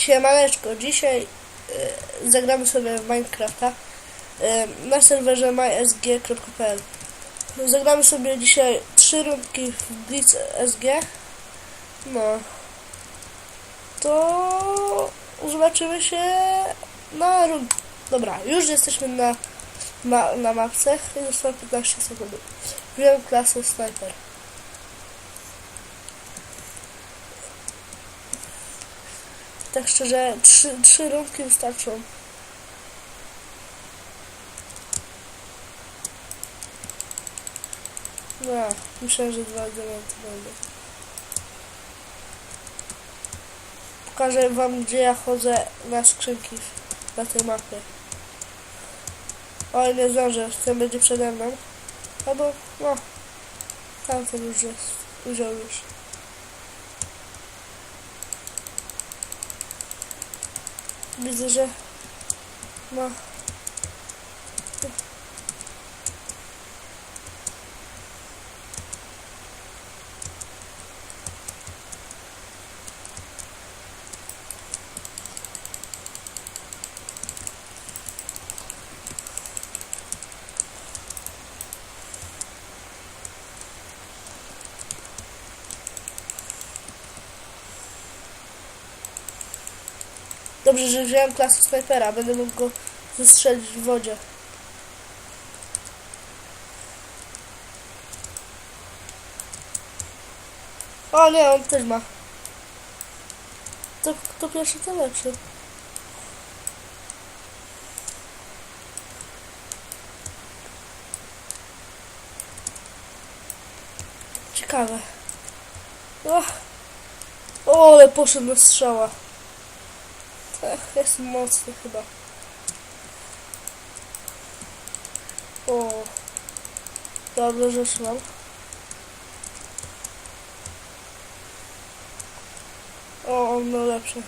Siemaneczko, dzisiaj y, zagramy sobie w Minecrafta y, na serwerze mysg.pl Zagramy sobie dzisiaj trzy rundki w Blitz SG No. To zobaczymy się na rund... Dobra, już jesteśmy na, na, na mapce. I zostało 15 sekund. Wziąłem klasę Sniper Tak szczerze, trzy, trzy rundki wystarczą. No, myślę, że dwa diamenty będą. Pokażę wam, gdzie ja chodzę na skrzynki na tej mapie. Oj, nie zdążę, ten będzie przede mną. Albo, no, tamten już jest, wziął już. Widzę, że Dobrze, że wziąłem klasę snajpera, będę mógł go zestrzelić w wodzie. O nie, on też ma. To kto pierwszy, to lepszy. Ciekawe. O, o ale poszedł na strzała. Ech, jest mocny chyba. O. Dobre rzeczy mam. O, on miał lepsze.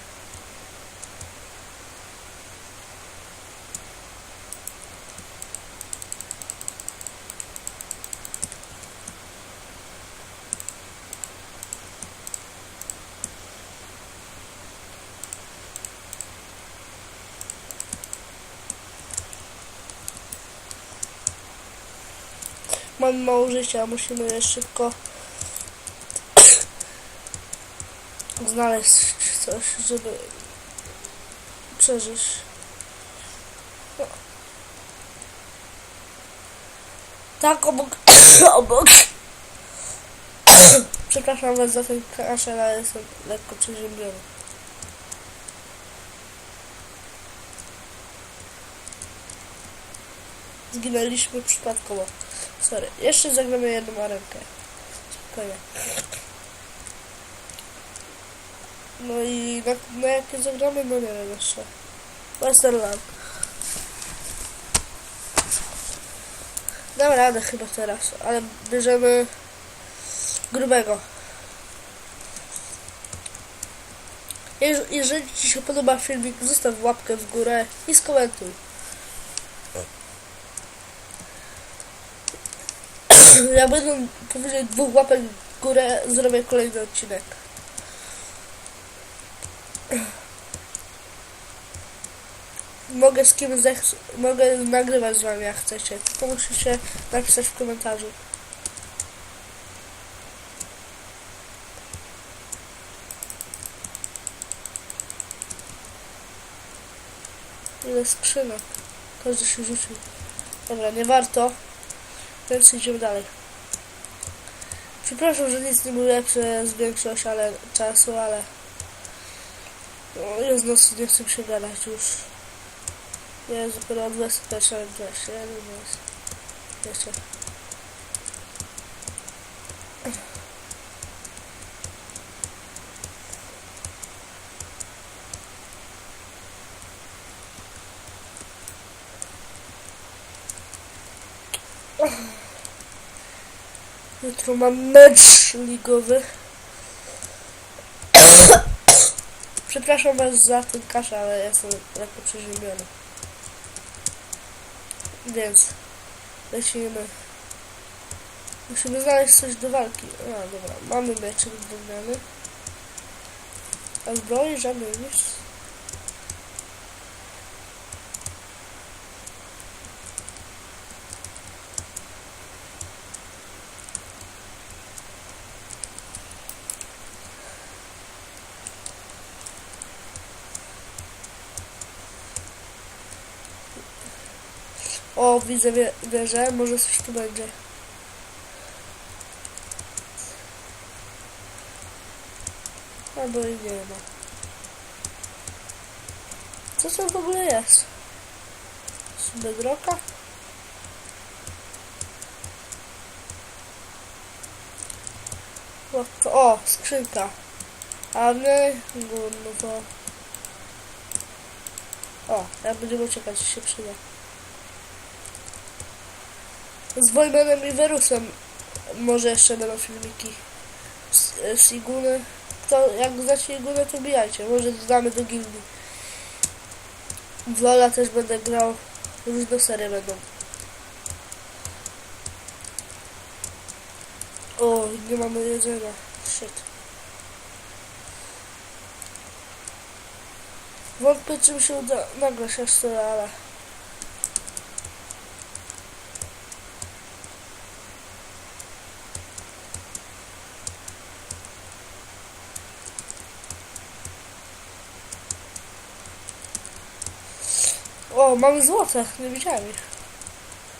Mam mało życia, musimy szybko znaleźć coś, żeby przeżyć. O. Tak, obok, obok. Przepraszam was za ten kaszel, ale jestem lekko przeziębiony. Zginęliśmy przypadkowo. Sorry. Jeszcze zagramy jedną arenkę. Spokojnie. No i na, na jakie zagramy? No nie wiem jeszcze. Westerland. Dam radę chyba teraz, ale bierzemy grubego. Jeż- Jeżeli Ci się podoba filmik, zostaw łapkę w górę i skomentuj. Ja będę powyżej dwóch łapek w górę zrobię kolejny odcinek. Mogę z kim zechc- mogę nagrywać z wami jak chcecie, tylko musicie napisać w komentarzu. Ile skrzynek. Każdy się rzucił. Dobra, nie warto. Więc idziemy dalej. Przepraszam, że nic nie mówię przez większość ale, czasu, ale no, jest nocy, nie chcę się gadać już. Jest dopiero 21, 21, więc jeszcze. Jutro mam mecz ligowy. Przepraszam was za ten kaszę, ale jestem lekko przeziębiony. Więc lecimy. Musimy znaleźć coś do walki. A, dobra, mamy meczek drewniany. A zbroi żadnej nic. O, widzę wie- wieżę, może coś tu będzie. Albo i nie ma. Co to w ogóle jest? Z bedrocka? O, skrzynka. A my, no to... O, jak będziemy uciekać, się przyda. Z Wojmanem i Werusem może jeszcze będą filmiki. Z. To jak znacie Igunę, to bijajcie. Może dodamy do gildii. W Lola też będę grał. Różne serie będą. O, nie mamy jedzenia. Shit. Wątpię, czy się uda nagrać aż ale... O, mamy złote, nie widziałem ich.